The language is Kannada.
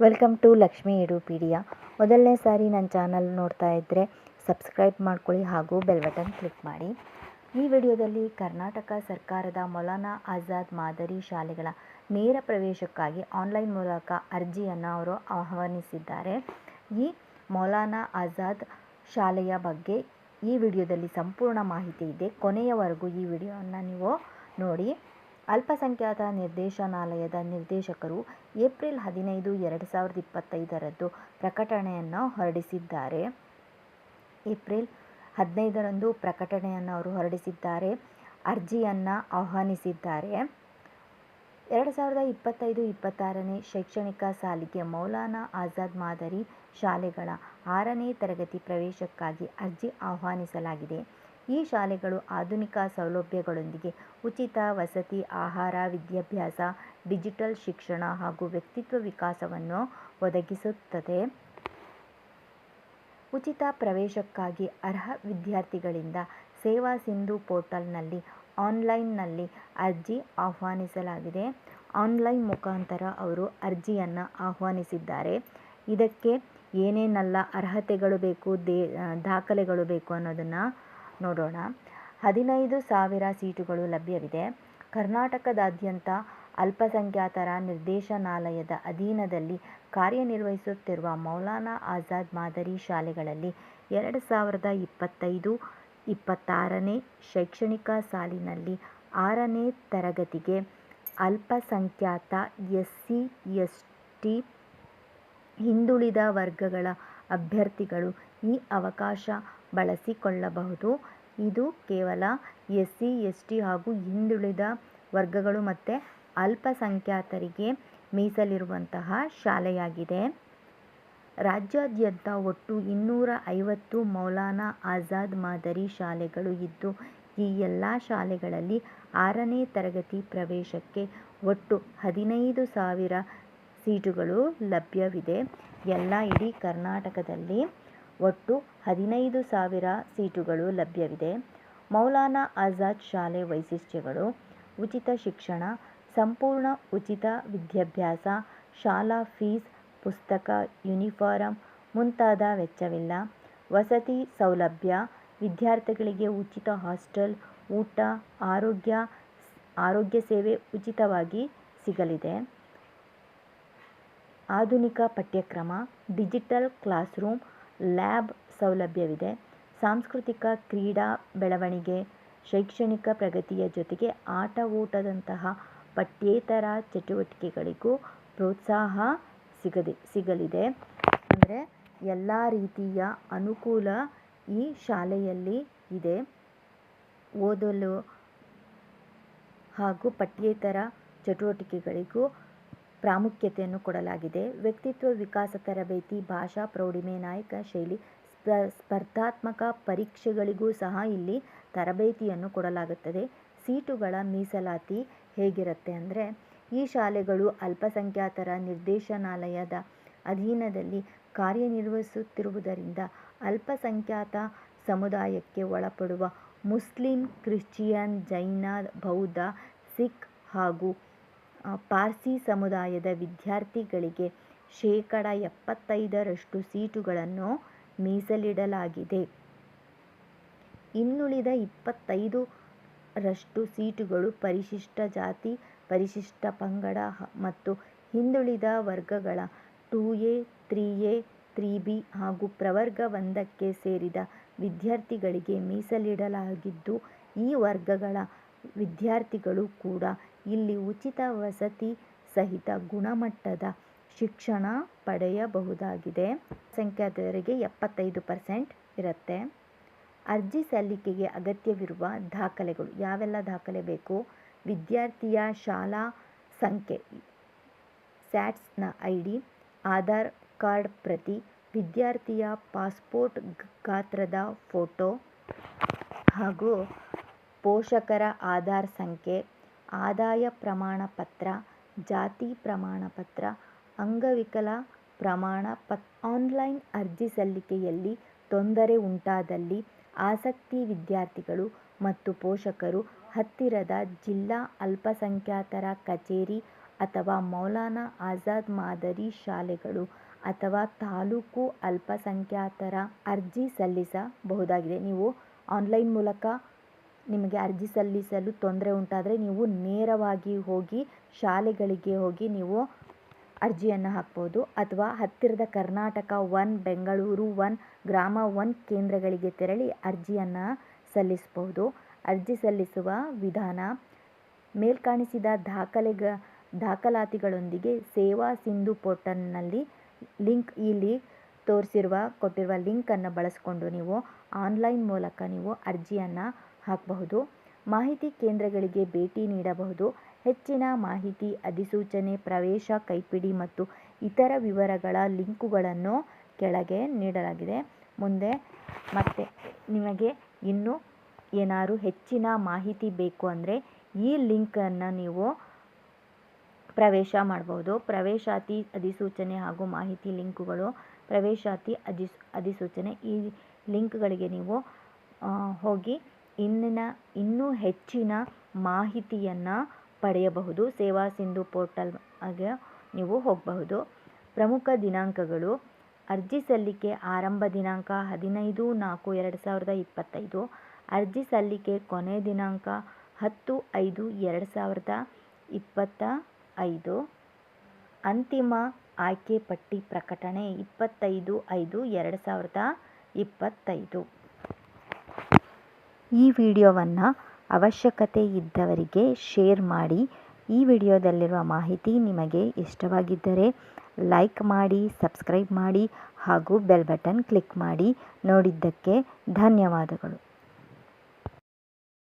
ವೆಲ್ಕಮ್ ಟು ಲಕ್ಷ್ಮಿ ಎಡುಪೀಡಿಯಾ ಮೊದಲನೇ ಸಾರಿ ನನ್ನ ಚಾನಲ್ ನೋಡ್ತಾ ಇದ್ದರೆ ಸಬ್ಸ್ಕ್ರೈಬ್ ಮಾಡ್ಕೊಳ್ಳಿ ಹಾಗೂ ಬೆಲ್ ಬಟನ್ ಕ್ಲಿಕ್ ಮಾಡಿ. ಈ ವಿಡಿಯೋದಲ್ಲಿ ಕರ್ನಾಟಕ ಸರ್ಕಾರದ ಮೌಲಾನಾ ಆಜಾದ್ ಮಾದರಿ ಶಾಲೆಗಳ ನೇರ ಪ್ರವೇಶಕ್ಕಾಗಿ ಆನ್ಲೈನ್ ಮೂಲಕ ಅರ್ಜಿಯನ್ನು ಅವರು ಆಹ್ವಾನಿಸಿದ್ದಾರೆ. ಈ ಮೌಲಾನಾ ಆಜಾದ್ ಶಾಲೆಯ ಬಗ್ಗೆ ಈ ವಿಡಿಯೋದಲ್ಲಿ ಸಂಪೂರ್ಣ ಮಾಹಿತಿ ಇದೆ. ಕೊನೆಯವರೆಗೂ ಈ ವಿಡಿಯೋವನ್ನು ನೀವು ನೋಡಿ. ಅಲ್ಪಸಂಖ್ಯಾತ ನಿರ್ದೇಶನಾಲಯದ ನಿರ್ದೇಶಕರು ಏಪ್ರಿಲ್ ಹದಿನೈದು, ಎರಡು ಸಾವಿರದ ಇಪ್ಪತ್ತೈದರಂದು ಪ್ರಕಟಣೆಯನ್ನು ಹೊರಡಿಸಿದ್ದಾರೆ. ಏಪ್ರಿಲ್ ಹದಿನೈದರಂದು ಪ್ರಕಟಣೆಯನ್ನು ಅವರು ಹೊರಡಿಸಿದ್ದಾರೆ. ಅರ್ಜಿಯನ್ನು ಆಹ್ವಾನಿಸಿದ್ದಾರೆ. ಎರಡು ಸಾವಿರದ ಇಪ್ಪತ್ತೈದು, ಇಪ್ಪತ್ತಾರನೇ ಶೈಕ್ಷಣಿಕ ಸಾಲಿಗೆ ಮೌಲಾನಾ ಆಜಾದ್ ಮಾದರಿ ಶಾಲೆಗಳ ಆರನೇ ತರಗತಿ ಪ್ರವೇಶಕ್ಕಾಗಿ ಅರ್ಜಿ ಆಹ್ವಾನಿಸಲಾಗಿದೆ. ಈ ಶಾಲೆಗಳು ಆಧುನಿಕ ಸೌಲಭ್ಯಗಳೊಂದಿಗೆ ಉಚಿತ ವಸತಿ, ಆಹಾರ, ವಿದ್ಯಾಭ್ಯಾಸ, ಡಿಜಿಟಲ್ ಶಿಕ್ಷಣ ಹಾಗೂ ವ್ಯಕ್ತಿತ್ವ ವಿಕಾಸವನ್ನು ಒದಗಿಸುತ್ತದೆ. ಉಚಿತ ಪ್ರವೇಶಕ್ಕಾಗಿ ಅರ್ಹ ವಿದ್ಯಾರ್ಥಿಗಳಿಂದ ಸೇವಾ ಸಿಂಧು ಪೋರ್ಟಲ್ನಲ್ಲಿ ಆನ್ಲೈನ್ನಲ್ಲಿ ಅರ್ಜಿ ಆಹ್ವಾನಿಸಲಾಗಿದೆ. ಆನ್ಲೈನ್ ಮುಖಾಂತರ ಅವರು ಅರ್ಜಿಯನ್ನು ಆಹ್ವಾನಿಸಿದ್ದಾರೆ. ಇದಕ್ಕೆ ಏನೇನೆಲ್ಲ ಅರ್ಹತೆಗಳು ಬೇಕು, ದೇ, ದಾಖಲೆಗಳು ಬೇಕು ಅನ್ನೋದನ್ನು ನೋಡೋಣ. ಹದಿನೈದು ಸಾವಿರ ಸೀಟುಗಳು ಲಭ್ಯವಿದೆ. ಕರ್ನಾಟಕದಾದ್ಯಂತ ಅಲ್ಪಸಂಖ್ಯಾತರ ನಿರ್ದೇಶನಾಲಯದ ಅಧೀನದಲ್ಲಿ ಕಾರ್ಯನಿರ್ವಹಿಸುತ್ತಿರುವ ಮೌಲಾನಾ ಆಜಾದ್ ಮಾದರಿ ಶಾಲೆಗಳಲ್ಲಿ ಎರಡು ಸಾವಿರದ ಇಪ್ಪತ್ತೈದು ಇಪ್ಪತ್ತಾರನೇ ಶೈಕ್ಷಣಿಕ ಸಾಲಿನಲ್ಲಿ ಆರನೇ ತರಗತಿಗೆ ಅಲ್ಪಸಂಖ್ಯಾತ ಎಸ್ ಸಿ ಎಸ್ ಟಿ ಹಿಂದುಳಿದ ವರ್ಗಗಳ ಅಭ್ಯರ್ಥಿಗಳು ಈ ಅವಕಾಶ ಬಳಸಿಕೊಳ್ಳಬಹುದು. ಇದು ಕೇವಲ ಎಸ್ ಸಿ ಎಸ್ ಟಿ ಹಾಗೂ ಹಿಂದುಳಿದ ವರ್ಗಗಳು ಮತ್ತು ಅಲ್ಪಸಂಖ್ಯಾತರಿಗೆ ಮೀಸಲಿರುವಂತಹ ಶಾಲೆಯಾಗಿದೆ. ರಾಜ್ಯಾದ್ಯಂತ ಒಟ್ಟು ಇನ್ನೂರ ಐವತ್ತು ಮೌಲಾನಾ ಆಜಾದ್ ಮಾದರಿ ಶಾಲೆಗಳು ಇದ್ದು, ಈ ಎಲ್ಲ ಶಾಲೆಗಳಲ್ಲಿ ಆರನೇ ತರಗತಿ ಪ್ರವೇಶಕ್ಕೆ ಒಟ್ಟು ಹದಿನೈದು ಸಾವಿರ ಸೀಟುಗಳು ಲಭ್ಯವಿದೆ. ಎಲ್ಲ ಇಡೀ ಕರ್ನಾಟಕದಲ್ಲಿ ಒಟ್ಟು ಹದಿನೈದು ಸಾವಿರ ಸೀಟುಗಳು ಲಭ್ಯವಿದೆ. ಮೌಲಾನಾ ಆಜಾದ್ ಶಾಲೆ ವೈಶಿಷ್ಟ್ಯಗಳು, ಉಚಿತ ಶಿಕ್ಷಣ, ಸಂಪೂರ್ಣ ಉಚಿತ ವಿದ್ಯಾಭ್ಯಾಸ, ಶಾಲಾ ಫೀಸ್, ಪುಸ್ತಕ, ಯೂನಿಫಾರಂ ಮುಂತಾದ ವೆಚ್ಚವಿಲ್ಲ. ವಸತಿ ಸೌಲಭ್ಯ, ವಿದ್ಯಾರ್ಥಿಗಳಿಗೆ ಉಚಿತ ಹಾಸ್ಟೆಲ್, ಊಟ, ಆರೋಗ್ಯ ಆರೋಗ್ಯ ಸೇವೆ ಉಚಿತವಾಗಿ ಸಿಗಲಿದೆ. ಆಧುನಿಕ ಪಠ್ಯಕ್ರಮ, ಡಿಜಿಟಲ್ ಕ್ಲಾಸ್ರೂಮ್ ಲ್ಯಾಬ್ ಸೌಲಭ್ಯವಿದೆ. ಸಾಂಸ್ಕೃತಿಕ ಕ್ರೀಡಾ ಬೆಳವಣಿಗೆ, ಶೈಕ್ಷಣಿಕ ಪ್ರಗತಿಯ ಜೊತೆಗೆ ಆಟ ಓಟದಂತಹ ಪಠ್ಯೇತರ ಚಟುವಟಿಕೆಗಳಿಗೂ ಪ್ರೋತ್ಸಾಹ ಸಿಗದೆ, ಸಿಗಲಿದೆ. ಅಂದರೆ ಎಲ್ಲ ರೀತಿಯ ಅನುಕೂಲ ಈ ಶಾಲೆಯಲ್ಲಿ ಇದೆ. ಓದಲು ಹಾಗೂ ಪಠ್ಯೇತರ ಚಟುವಟಿಕೆಗಳಿಗೂ ಪ್ರಾಮುಖ್ಯತೆಯನ್ನು ಕೊಡಲಾಗಿದೆ. ವ್ಯಕ್ತಿತ್ವ ವಿಕಾಸ ತರಬೇತಿ, ಭಾಷಾ ಪ್ರೌಢಿಮೆ ನಾಯಕ ಶೈಲಿ, ಸ್ಪ, ಸ್ಪರ್ಧಾತ್ಮಕ ಪರೀಕ್ಷೆಗಳಿಗೂ ಸಹ ಇಲ್ಲಿ ತರಬೇತಿಯನ್ನು ಕೊಡಲಾಗುತ್ತದೆ. ಸೀಟುಗಳ ಮೀಸಲಾತಿ ಹೇಗಿರುತ್ತೆ ಅಂದರೆ, ಈ ಶಾಲೆಗಳು ಅಲ್ಪಸಂಖ್ಯಾತರ ನಿರ್ದೇಶನಾಲಯದ ಅಧೀನದಲ್ಲಿ ಕಾರ್ಯನಿರ್ವಹಿಸುತ್ತಿರುವುದರಿಂದ ಅಲ್ಪಸಂಖ್ಯಾತ ಸಮುದಾಯಕ್ಕೆ ಒಳಪಡುವ ಮುಸ್ಲಿಂ, ಕ್ರಿಶ್ಚಿಯನ್, ಜೈನ, ಬೌದ್ಧ, ಸಿಖ್ ಹಾಗೂ ಪಾರ್ಸಿ ಸಮುದಾಯದ ವಿದ್ಯಾರ್ಥಿಗಳಿಗೆ ಶೇಕಡ ಎಪ್ಪತ್ತೈದರಷ್ಟು ಸೀಟುಗಳನ್ನು ಮೀಸಲಿಡಲಾಗಿದೆ. ಇನ್ನುಳಿದ ಇಪ್ಪತ್ತೈದು ರಷ್ಟು ಸೀಟುಗಳು ಪರಿಶಿಷ್ಟ ಜಾತಿ, ಪರಿಶಿಷ್ಟ ಪಂಗಡ ಮತ್ತು ಹಿಂದುಳಿದ ವರ್ಗಗಳ two A, three A, three B ಹಾಗೂ ಪ್ರವರ್ಗ ಒಂದಕ್ಕೆ ಸೇರಿದ ವಿದ್ಯಾರ್ಥಿಗಳಿಗೆ ಮೀಸಲಿಡಲಾಗಿದ್ದು, ಈ ವರ್ಗಗಳ ವಿದ್ಯಾರ್ಥಿಗಳು ಕೂಡ ಇಲ್ಲಿ ಉಚಿತ ವಸತಿ ಸಹಿತ ಗುಣಮಟ್ಟದ ಶಿಕ್ಷಣ ಪಡೆಯಬಹುದಾಗಿದೆ. ಸಂಖ್ಯಾತರಿಗೆ ಎಪ್ಪತ್ತೈದು ಪರ್ಸೆಂಟ್ ಇರುತ್ತೆ. ಅರ್ಜಿ ಸಲ್ಲಿಕೆಗೆ ಅಗತ್ಯವಿರುವ ದಾಖಲೆಗಳು ಯಾವೆಲ್ಲ ದಾಖಲೆ ಬೇಕು? ವಿದ್ಯಾರ್ಥಿಯ ಶಾಲಾ ಸಂಖ್ಯೆ, ಸ್ಯಾಟ್ಸ್ನ ಐ ಡಿ ಆಧಾರ್ ಕಾರ್ಡ್ ಪ್ರತಿ, ವಿದ್ಯಾರ್ಥಿಯ ಪಾಸ್ಪೋರ್ಟ್ ಗಾತ್ರದ ಫೋಟೋ ಹಾಗೂ ಪೋಷಕರ ಆಧಾರ್ ಸಂಖ್ಯೆ ಆದಾಯ ಪ್ರಮಾಣ ಪತ್ರ, ಜಾತಿ ಪ್ರಮಾಣ ಪತ್ರ, ಅಂಗವಿಕಲ ಪ್ರಮಾಣ ಪತ್, ಆನ್ಲೈನ್ ಅರ್ಜಿ ಸಲ್ಲಿಕೆಯಲ್ಲಿ ತೊಂದರೆ ಉಂಟಾದಲ್ಲಿ ಆಸಕ್ತಿ ವಿದ್ಯಾರ್ಥಿಗಳು ಮತ್ತು ಪೋಷಕರು ಹತ್ತಿರದ ಜಿಲ್ಲಾ ಅಲ್ಪಸಂಖ್ಯಾತರ ಕಚೇರಿ ಅಥವಾ ಮೌಲಾನಾ ಆಜಾದ್ ಮಾದರಿ ಶಾಲೆಗಳು ಅಥವಾ ತಾಲೂಕು ಅಲ್ಪಸಂಖ್ಯಾತರ ಅರ್ಜಿ ಸಲ್ಲಿಸಬಹುದಾಗಿದೆ. ನೀವು ಆನ್ಲೈನ್ ಮೂಲಕ ನಿಮಗೆ ಅರ್ಜಿ ಸಲ್ಲಿಸಲು ತೊಂದರೆ ಉಂಟಾದರೆ ನೀವು ನೇರವಾಗಿ ಹೋಗಿ ಶಾಲೆಗಳಿಗೆ ಹೋಗಿ ನೀವು ಅರ್ಜಿಯನ್ನು ಹಾಕ್ಬೋದು. ಅಥವಾ ಹತ್ತಿರದ Karnataka one, Bengaluru one, Grama one ಕೇಂದ್ರಗಳಿಗೆ ತೆರಳಿ ಅರ್ಜಿಯನ್ನು ಸಲ್ಲಿಸಬಹುದು ಅರ್ಜಿ ಸಲ್ಲಿಸುವ ವಿಧಾನ, ಮೇಲ್ಕಾಣಿಸಿದ ದಾಖಲೆಗ, ದಾಖಲಾತಿಗಳೊಂದಿಗೆ ಸೇವಾ ಸಿಂಧು ಪೋರ್ಟಲ್ನಲ್ಲಿ ಲಿಂಕ್ ಇಲ್ಲಿ ತೋರಿಸಿರುವ, ಕೊಟ್ಟಿರುವ ಲಿಂಕನ್ನು ಬಳಸಿಕೊಂಡು ನೀವು ಆನ್ಲೈನ್ ಮೂಲಕ ನೀವು ಅರ್ಜಿಯನ್ನು ಹಾಕಬಹುದು. ಮಾಹಿತಿ ಕೇಂದ್ರಗಳಿಗೆ ಭೇಟಿ ನೀಡಬಹುದು. ಹೆಚ್ಚಿನ ಮಾಹಿತಿ, ಅಧಿಸೂಚನೆ, ಪ್ರವೇಶ ಕೈಪಿಡಿ ಮತ್ತು ಇತರ ವಿವರಗಳ ಲಿಂಕುಗಳನ್ನು ಕೆಳಗೆ ನೀಡಲಾಗಿದೆ. ಮುಂದೆ ಮತ್ತೆ ನಿಮಗೆ ಇನ್ನೂ ಏನಾದ್ರು ಹೆಚ್ಚಿನ ಮಾಹಿತಿ ಬೇಕು ಅಂದರೆ ಈ ಲಿಂಕನ್ನು ನೀವು ಪ್ರವೇಶ ಮಾಡ್ಬೋದು ಪ್ರವೇಶಾತಿ, ಅಧಿಸೂಚನೆ ಹಾಗೂ ಮಾಹಿತಿ ಲಿಂಕುಗಳು, ಪ್ರವೇಶಾತಿ, ಅಧಿಸ್, ಅಧಿಸೂಚನೆ ಈ ಲಿಂಕ್ಗಳಿಗೆ ನೀವು ಹೋಗಿ ಇಂದಿನ ಇನ್ನೂ ಹೆಚ್ಚಿನ ಮಾಹಿತಿಯನ್ನು ಪಡೆಯಬಹುದು. ಸೇವಾ ಸಿಂಧು ಪೋರ್ಟಲ್ ಆಗೆ ನೀವು ಹೋಗಬಹುದು. ಪ್ರಮುಖ ದಿನಾಂಕಗಳು. ಅರ್ಜಿ ಸಲ್ಲಿಕೆ ಆರಂಭ ದಿನಾಂಕ ಹದಿನೈದು ನಾಲ್ಕು ಎರಡು ಸಾವಿರದ ಇಪ್ಪತ್ತೈದು. ಅರ್ಜಿ ಸಲ್ಲಿಕೆ ಕೊನೆ ದಿನಾಂಕ ಹತ್ತು ಐದು ಎರಡು ಸಾವಿರದ ಇಪ್ಪತ್ತ ಐದು ಅಂತಿಮ ಆಯ್ಕೆ ಪಟ್ಟಿ ಪ್ರಕಟಣೆ ಇಪ್ಪತ್ತೈದು ಐದು ಎರಡು ಸಾವಿರದ ಇಪ್ಪತ್ತೈದು. ಈ ವಿಡಿಯೋವನ್ನು ಅವಶ್ಯಕತೆ ಇದ್ದವರಿಗೆ ಶೇರ್ ಮಾಡಿ. ಈ ವಿಡಿಯೋದಲ್ಲಿರುವ ಮಾಹಿತಿ ನಿಮಗೆ ಇಷ್ಟವಾಗಿದ್ದರೆ ಲೈಕ್ ಮಾಡಿ, ಸಬ್ಸ್ಕ್ರೈಬ್ ಮಾಡಿ ಹಾಗೂ ಬೆಲ್ ಬಟನ್ ಕ್ಲಿಕ್ ಮಾಡಿ. ನೋಡಿದ್ದಕ್ಕೆ ಧನ್ಯವಾದಗಳು.